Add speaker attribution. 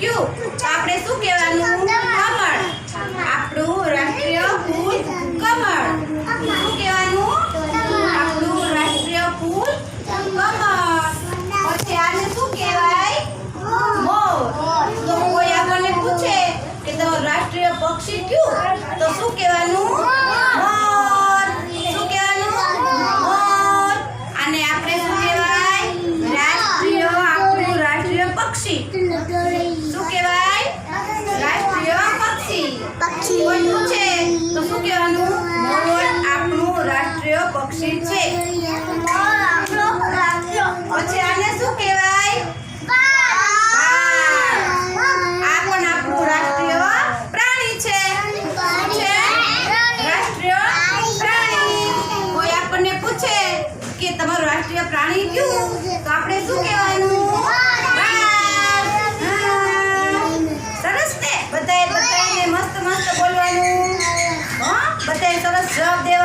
Speaker 1: કયું તો આપણે શું કહેવાનું? કમળ. આપણું રાષ્ટ્રીય ફૂલ કમળ. શું કહેવાનું? આપણું રાષ્ટ્રીય ફૂલ કમળ. પછી આને શું કહેવાય? મોર. તો કોઈ આપણને પૂછે કે તમારું રાષ્ટ્રીય પક્ષી કયું? તો શું કહેવાનું? શું કહેવાય? રાષ્ટ્રીય પક્ષી. કોઈ પૂછે તો શું કહેવાનું? મોર આપણું રાષ્ટ્રીય પક્ષી છે. પછી આને શું કહેવાય? આ પણ આપણું રાષ્ટ્રીય પ્રાણી છે. છે? રાષ્ટ્રીય પ્રાણી. કોઈ આપણને પૂછે કે તમારું રાષ્ટ્રીય પ્રાણી કયું તો આપણે શું કહેવાનું વાઘ. હા. સરસ ને બધાએ બધાએ મસ્ત મસ્ત બોલવાનું. હા બધાએ સરસ જવાબ દેવા.